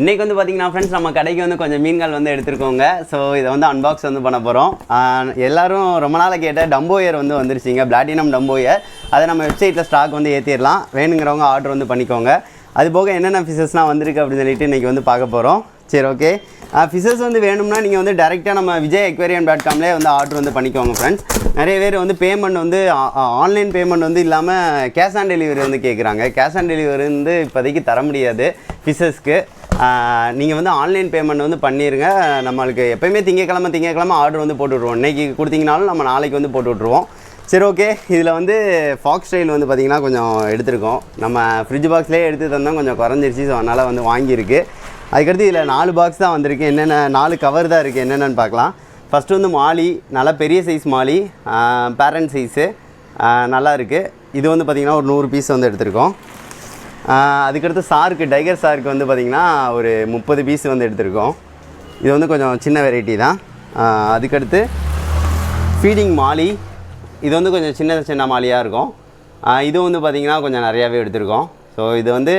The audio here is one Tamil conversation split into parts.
இன்றைக்கி வந்து பார்த்தீங்கன்னா ஃப்ரெண்ட்ஸ் நம்ம கடைக்கு வந்து கொஞ்சம் மீன்கள் வந்து எடுத்துருக்கோங்க. ஸோ இதை வந்து அன்பாக்ஸ் வந்து பண்ண போகிறோம் எல்லாரும் ரொம்ப நாளாக கேட்ட டம்போயர் வந்து வந்துருச்சிங்க. பிளாட்டினம் டம்போயர் அதை நம்ம வெப்சைட்டில் ஸ்டாக் வந்து ஏற்றிடலாம் வேணுங்கிறவங்க ஆர்டர் வந்து பண்ணிக்கோங்க. அது போக என்னென்ன ஃபிஷஸ்லாம் வந்திருக்கு அப்படின்னு சொல்லிட்டு இன்றைக்கி வந்து பார்க்க போகிறோம் சரி ஓகே ஃபிஷஸ் வந்து வேணும்னா நீங்கள் வந்து டேரெக்டாக நம்ம விஜய் எக்வேரியம் டாட் காம்லேயே வந்து ஆர்டர் வந்து பண்ணிக்கோங்க ஃப்ரெண்ட்ஸ் நிறைய பேர் வந்து பேமெண்ட் வந்து ஆன்லைன் பேமெண்ட் வந்து இல்லாமல் கேஷ் ஆன் டெலிவரி வந்து கேட்குறாங்க கேஷ் ஆன் டெலிவரி வந்து இப்போதைக்கு தர முடியாது ஃபிஷஸ்க்கு நீங்கள் வந்து ஆன்லைன் பேமெண்ட் வந்து பண்ணிடுங்க நம்மளுக்கு எப்போயுமே திங்கக்கிழமை திங்கக்கிழமை ஆர்டர் வந்து போட்டு விட்ருவோம் இன்றைக்கி கொடுத்தீங்கனாலும் நம்ம நாளைக்கு வந்து போட்டு விட்ருவோம் சரி ஓகே இதில் வந்து ஃபாக்ஸ் ஸ்டைல் வந்து பார்த்திங்கன்னா கொஞ்சம் எடுத்திருக்கோம். நம்ம ஃப்ரிட்ஜ் பாக்ஸ்லேயே எடுத்து தந்தோம். கொஞ்சம் குறைஞ்சிருச்சு. ஸோ அதனால் வந்து வாங்கியிருக்கு. அதுக்கடுத்து இதில் நாலு பாக்ஸ் தான் வந்திருக்கு. என்னென்ன நாலு கவர் தான் இருக்குது என்னென்னு பார்க்கலாம். ஃபஸ்ட்டு வந்து மாலி. நல்லா பெரிய சைஸ் மாலி. பேரண்ட் சைஸு நல்லா இருக்குது இது வந்து பார்த்திங்கன்னா ஒரு நூறு பீஸ் வந்து எடுத்திருக்கோம். அதுக்கடுத்து சாருக்கு டைகர் சாருக்கு வந்து பார்த்திங்கன்னா ஒரு முப்பது பீஸ் வந்து எடுத்திருக்கோம். இது வந்து கொஞ்சம் சின்ன வெரைட்டி தான். அதுக்கடுத்து ஃபீடிங் மாலி. இது வந்து கொஞ்சம் சின்ன சின்ன மாலியாக இருக்கும். இது வந்து பார்த்திங்கன்னா கொஞ்சம் நிறையாவே எடுத்திருக்கோம். ஸோ இது வந்து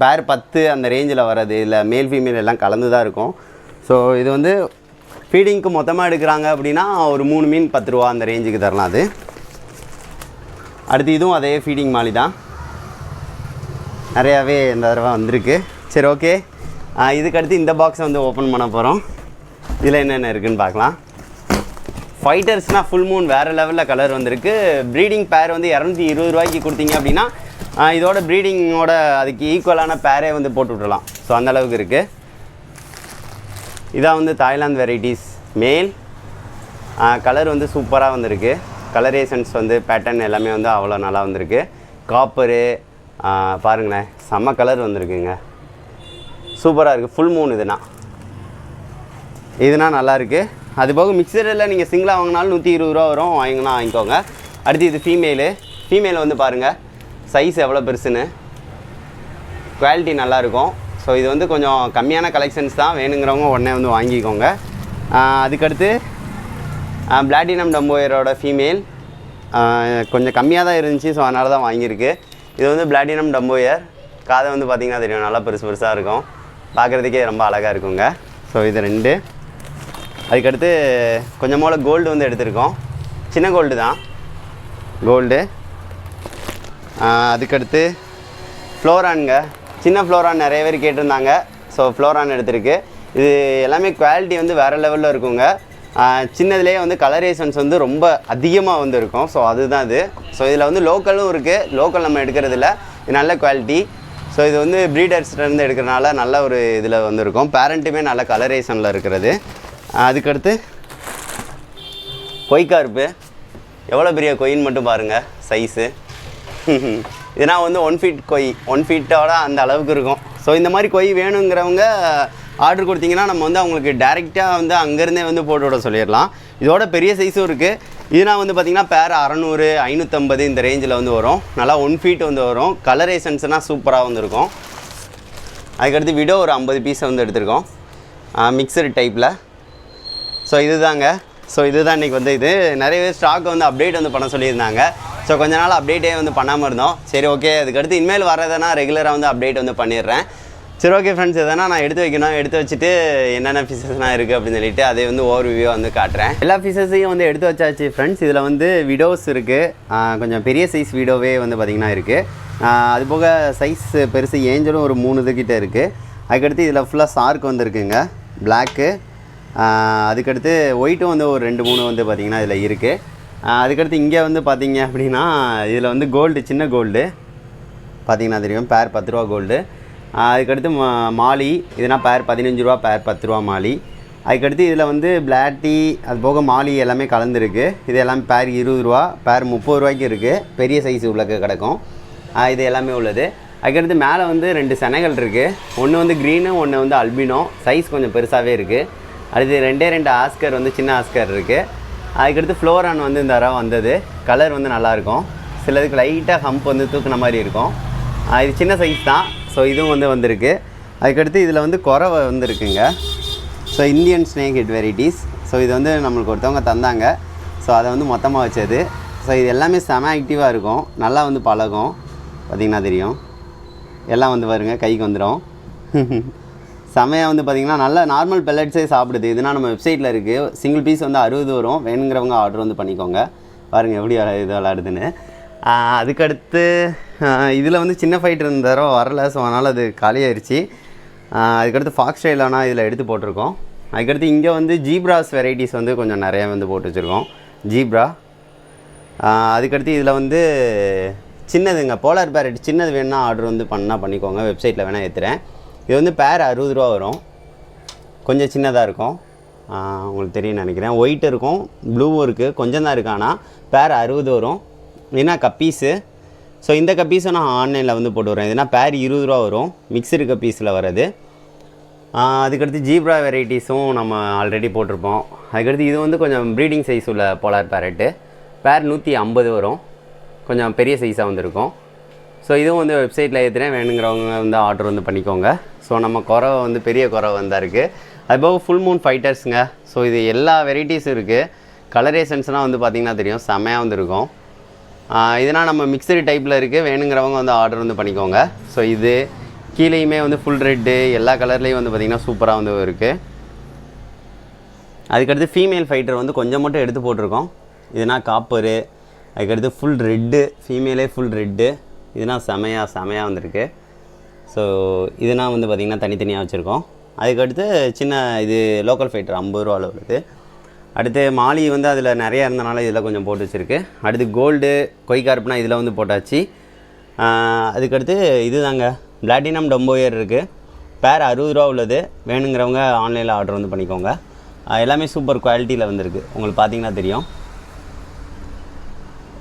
பேர் பத்து அந்த ரேஞ்சில் வர்றது இல்லை மேல் ஃபீமேல் எல்லாம் கலந்து தான் இருக்கும். ஸோ இது வந்து ஃபீடிங்க்கு மொத்தமாக எடுக்கிறாங்க அப்படின்னா ஒரு மூணு மீன் பத்து ரூபா அந்த ரேஞ்சுக்கு தரலாம் அது. அடுத்து இதுவும் அதே ஃபீடிங் மாலி தான். நிறையாவே இந்த தடவை வந்திருக்கு. சரி ஓகே இதுக்கடுத்து இந்த பாக்ஸை வந்து ஓப்பன் பண்ண போகிறோம் இதில் என்னென்ன இருக்குன்னு பார்க்கலாம். ஃபைட்டர்ஸ்னால் ஃபுல் மூன் வேறு லெவலில் கலர் வந்திருக்கு. ப்ரீடிங் பேர் வந்து இரநூத்தி இருபது ரூபாய்க்கு கொடுத்தீங்க அப்படின்னா இதோட ப்ரீடிங்கோட அதுக்கு ஈக்குவலான பேரே வந்து போட்டு விடலாம் ஸோ அந்த அளவுக்கு இருக்குது இதான் வந்து தாய்லாந்து வெரைட்டிஸ் மேல் கலர் வந்து சூப்பராக வந்திருக்கு. கலரேஷன்ஸ் வந்து பேட்டர்ன் எல்லாமே வந்து அவ்வளோ நல்லா வந்திருக்கு. காப்பரு பாருங்களேன். செம்ம கலர் வந்திருக்குங்க. சூப்பராக இருக்குது ஃபுல் மூணு இதுனா. இதுனா நல்லாயிருக்கு அது போக மிக்சரில் நீங்கள் சிங்கிளாக வாங்கினாலும் நூற்றி இருபது ரூபா வரும். வாங்கினா வாங்கிக்கோங்க. அடுத்து இது ஃபீமேலு ஃபீமேல் வந்து பாருங்கள் சைஸ் எவ்வளோ பெருசுன்னு. குவாலிட்டி நல்லாயிருக்கும் ஸோ இது வந்து கொஞ்சம் கம்மியான கலெக்ஷன்ஸ் தான். வேணுங்கிறவங்க உடனே வந்து வாங்கிக்கோங்க. அதுக்கடுத்து பிளாட்டினம் டம்போயரோட ஃபீமேல் கொஞ்சம் கம்மியாக தான் இருந்துச்சு. ஸோ அதனால தான் வாங்கியிருக்கு. இது வந்து பிளாட்டினம் டம்போயர் காதை வந்து பார்த்திங்கன்னா தெரியும் நல்லா பெருசு பெருசாக இருக்கும். பார்க்குறதுக்கே ரொம்ப அழகாக இருக்குங்க. ஸோ இது ரெண்டு. அதுக்கடுத்து கொஞ்சம் கோல்டு வந்து எடுத்திருக்கோம். சின்ன கோல்டு தான். கோல்டு அதுக்கடுத்து ஃப்ளோரானுங்க சின்ன ஃப்ளோரான் நிறைய பேர் கேட்டிருந்தாங்க. ஸோ ஃப்ளோரான் எடுத்திருக்கு. இது எல்லாமே குவாலிட்டி வந்து வேறு லெவலில் இருக்குங்க. சின்னதுலேயே வந்து கலரேஷன்ஸ் வந்து ரொம்ப அதிகமாக வந்து இருக்கும் ஸோ அதுதான் இது. ஸோ இதில் வந்து லோக்கலும் இருக்குது லோக்கல் நம்ம எடுக்கிறதுல நல்ல குவாலிட்டி ஸோ இது வந்து ப்ரீடர்ஸ்லேருந்து எடுக்கிறனால நல்ல ஒரு இதில் வந்து இருக்கும் பேரண்ட்டுமே நல்ல கலரேஷனில் இருக்கிறது. அதுக்கடுத்து கொய்கார்ப்பு எவ்வளோ பெரிய கொயின்னு மட்டும் பாருங்கள் சைஸு இதனால் வந்து ஒன் ஃபீட் கொய் ஒன் ஃபீட்டோட அந்த அளவுக்கு இருக்கும். ஸோ இந்த மாதிரி கொய் வேணுங்கிறவங்க ஆர்டர் கொடுத்தீங்கன்னா நம்ம வந்து அவங்களுக்கு டேரெக்டாக வந்து அங்கேருந்தே வந்து போட்டு விட சொல்லிடலாம். இதோட பெரிய சைஸும் இருக்குது இதுனா வந்து பார்த்திங்கன்னா பேர் அறநூறு ஐநூற்றம்பது இந்த ரேஞ்சில் வந்து வரும். நல்லா ஒன் ஃபீட் வந்து வரும். கலரேஷன்ஸ்னால் சூப்பராக வந்துருக்கும் அதுக்கடுத்து விடோ ஒரு ஐம்பது பீஸை வந்து எடுத்திருக்கோம். மிக்சடு டைப்பில் ஸோ இதுதாங்க. ஸோ இதுதான் இன்றைக்கி வந்து இது. நிறைய பேர் ஸ்டாக் வந்து அப்டேட் வந்து பண்ண சொல்லியிருந்தாங்க. ஸோ கொஞ்ச நாள் அப்டேட்டே வந்து பண்ணாமல் இருந்தோம். சரி ஓகே அதுக்கடுத்து இனிமேல் வரதுனா ரெகுலராக வந்து அப்டேட் வந்து பண்ணிடுறேன். சரி ஓகே ஃப்ரெண்ட்ஸ் எதனா நான் எடுத்து வைக்கணும் எடுத்து வச்சுட்டு என்னென்ன ஃபிஷஸ்லாம் இருக்குது அப்படின்னு சொல்லிட்டு அதை வந்து ஓவர் வியூ வந்து காட்டுறேன். எல்லா ஃபிஷஸையும் வந்து எடுத்து வச்சாச்சு ஃப்ரெண்ட்ஸ் இதில் வந்து விடோஸ் இருக்குது கொஞ்சம் பெரிய சைஸ் விடோவே வந்து பார்த்திங்கன்னா இருக்குது அதுபோக சைஸ் பெருசு ஏஞ்சலும் ஒரு மூணு இதுக்கிட்ட இருக்குது அதுக்கடுத்து இதில் ஃபுல்லாக சார்க் வந்துருக்குங்க பிளாக்கு அதுக்கடுத்து ஒயிட்டும் வந்து ஒரு ரெண்டு மூணு வந்து பார்த்திங்கன்னா இதில் இருக்குது அதுக்கடுத்து இங்கே வந்து பார்த்தீங்க அப்படின்னா இதில் வந்து கோல்டு சின்ன கோல்டு பார்த்தீங்கன்னா தெரியும் பேர் பத்து ரூபா கோல்டு அதுக்கடுத்து மா மாலி இதெல்லாம் பேர் பதினஞ்சு ரூபா பேர் பத்து ரூபா மாலி. அதுக்கடுத்து இதில் வந்து பிளாட்டி அது போக மாலி எல்லாமே கலந்துருக்கு. இது எல்லாமே பேர் இருபது ரூபா பேர் முப்பது ரூபாய்க்கு இருக்குது பெரிய சைஸ் உள்ளக்கு கிடக்கும். இது எல்லாமே உள்ளது. அதுக்கடுத்து மேலே வந்து ரெண்டு செனைகள் இருக்குது ஒன்று வந்து க்ரீனு ஒன்று வந்து அல்பினோ சைஸ் கொஞ்சம் பெருசாகவே இருக்குது அடுத்து ரெண்டே ரெண்டு ஆஸ்கர் வந்து சின்ன ஆஸ்கர் இருக்குது அதுக்கடுத்து ஃப்ளோரான் வந்து இந்த தடவை வந்தது. கலர் வந்து நல்லாயிருக்கும் சிலதுக்கு லைட்டாக ஹம்ப் வந்து தூக்குன மாதிரி இருக்கும். இது சின்ன சைஸ் தான். ஸோ இதுவும் வந்து வந்திருக்கு. அதுக்கடுத்து இதில் வந்து குறவை வந்துருக்குங்க. So Indian snake head varieties so இது வந்து நம்மளுக்கு ஒருத்தவங்க தந்தாங்க. ஸோ அதை வந்து மொத்தமாக வச்சது. ஸோ இது எல்லாமே செம ஆக்டிவாக இருக்கும். நல்லா வந்து பழகும். பார்த்திங்கன்னா தெரியும். எல்லாம் வந்து பாருங்க கைக்கு வந்துடும் செமையாக வந்து பார்த்திங்கன்னா நல்ல நார்மல் பெல்லட்ஸே சாப்பிடுது. இதுனா நம்ம வெப்சைட்டில் இருக்குது சிங்கிள் பீஸ் வந்து அறுபது வரும். வேணுங்கிறவங்க ஆர்டர் வந்து பண்ணிக்கோங்க. பாருங்கள் எப்படி இது விளாடுதுன்னு அதுக்கடுத்து இதில் வந்து சின்ன ஃபைட் இருந்த வரல ஸோ அதனால் அது காலியாயிருச்சு. அதுக்கடுத்து ஃபாக்ஸ் ஸ்டைலானா இதில் எடுத்து போட்டிருக்கோம். அதுக்கடுத்து இங்கே வந்து ஜீப்ராஸ் வெரைட்டிஸ் வந்து கொஞ்சம் நிறைய வந்து போட்டு வச்சுருக்கோம். ஜீப்ரா. அதுக்கடுத்து இதில் வந்து சின்னதுங்க போலார் பேரட் சின்னது வேணால் ஆர்டர் வந்து பண்ணால் பண்ணிக்கோங்க வெப்சைட்டில் வேணால் ஏற்றுறேன் இது வந்து பேர் அறுபது ரூபா வரும். கொஞ்சம் சின்னதாக இருக்கும். உங்களுக்கு தெரியும் நினைக்கிறேன். ஒயிட் இருக்கும் ப்ளூவும் இருக்குது கொஞ்சம் தான் இருக்கு ஆனால் பேர் அறுபது வரும். ஏன்னா கப்பீஸு. ஸோ இந்த கப்பீஸை நான் ஆன்லைனில் வந்து போட்டு வரேன். இதுனா பேர் இருபது ரூபா வரும். மிக்சடு கப்பீஸில் வர்றது. அதுக்கடுத்து ஜீப்ரா வெரைட்டிஸும் நம்ம ஆல்ரெடி போட்டிருப்போம். அதுக்கடுத்து இது வந்து கொஞ்சம் ப்ரீடிங் சைஸ் உள்ள போலார் பேரட்டு பேர் நூற்றி ஐம்பது வரும். கொஞ்சம் பெரிய சைஸாக வந்துருக்கும். ஸோ இதுவும் வந்து வெப்சைட்டில் ஏற்றுறேன் வேணுங்கிறவங்க வந்து ஆர்டர் வந்து பண்ணிக்கோங்க. ஸோ நம்ம குறவை வந்து பெரிய குறவை வந்தால் இருக்குது அதுபோக ஃபுல் மூன் ஃபைட்டர்ஸுங்க ஸோ இது எல்லா வெரைட்டிஸும் இருக்குது கலரேஷன்ஸ்லாம் வந்து பார்த்திங்கன்னா தெரியும். செமையாக வந்துருக்கும். இதெல்லாம் நம்ம மிக்சடு டைப்பில் இருக்குது வேணுங்கிறவங்க வந்து ஆர்டர் வந்து பண்ணிக்கோங்க. ஸோ இது கீழேயுமே வந்து ஃபுல் ரெட்டு எல்லா கலர்லேயும் வந்து பார்த்திங்கன்னா சூப்பராக வந்து இருக்குது அதுக்கடுத்து ஃபீமேல் ஃபைட்டர் வந்து கொஞ்சம் மட்டும் எடுத்து போட்டிருக்கோம். இதுனா காப்பரு அதுக்கடுத்து ஃபுல் ரெட்டு ஃபீமேலே ஃபுல் ரெட்டு இதுனா செமையாக செமையாக வந்திருக்கு. ஸோ இதுனா வந்து பார்த்திங்கன்னா தனித்தனியாக வச்சுருக்கோம். அதுக்கடுத்து சின்ன இது லோக்கல் ஃபைட்டர் ஐம்பது ரூபா அளவு வருது. அடுத்து மாலி வந்து அதில் நிறையா இருந்தனால இதில் கொஞ்சம் போட்டு வச்சுருக்கு. அடுத்து கோல்டு கொய்கார்ப்னா இதில் வந்து போட்டாச்சு. அதுக்கடுத்து அதுக்கடுத்து இதுதாங்க. பிளாட்டினம் டொம்போயர் இருக்குது பேர் அறுபது ரூபா உள்ளது. வேணுங்கிறவங்க ஆன்லைனில் ஆர்டர் வந்து பண்ணிக்கோங்க. எல்லாமே சூப்பர் குவாலிட்டியில் வந்திருக்கு. உங்களுக்கு பார்த்தீங்கன்னா தெரியும்.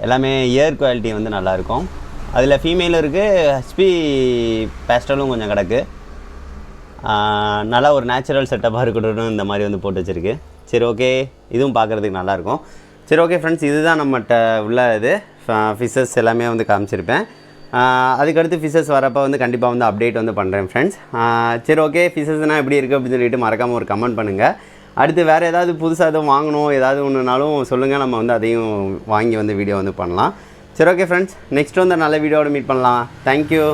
எல்லாமே இயர் குவாலிட்டி வந்து நல்லாயிருக்கும் அதில் ஃபீமேல் இருக்குது ஹெச்பி பேஸ்டலும் கொஞ்சம் கிடக்கு. நல்லா ஒரு நேச்சுரல் செட்டப்பாக இருக்கட்டும் இந்த மாதிரி வந்து போட்டு வச்சுருக்கு. சரி ஓகே இதுவும் பார்க்குறதுக்கு நல்லாயிருக்கும். சரி ஓகே ஃப்ரெண்ட்ஸ் இதுதான் நம்மகிட்ட உள்ள இது. ஃபிஷஸ் எல்லாமே வந்து காமிச்சிருப்பேன். அதுக்கடுத்து ஃபிஷஸ் வரப்போ வந்து கண்டிப்பாக வந்து அப்டேட் வந்து பண்ணுறேன் ஃப்ரெண்ட்ஸ் சரி ஓகே ஃபிஷஸ்னால் எப்படி இருக்குது அப்படின்னு சொல்லிட்டு மறக்காமல் ஒரு கமெண்ட் பண்ணுங்கள் அடுத்து வேறு ஏதாவது புதுசாக எதுவும் வாங்கணும் ஏதாவது ஒன்றுனாலும் சொல்லுங்கள் நம்ம வந்து அதையும் வாங்கி வந்து வீடியோ வந்து பண்ணலாம். சரி ஓகே ஃப்ரெண்ட்ஸ் நெக்ஸ்ட் வந்து நல்ல வீடியோவோட மீட் பண்ணலாம். தேங்க்யூ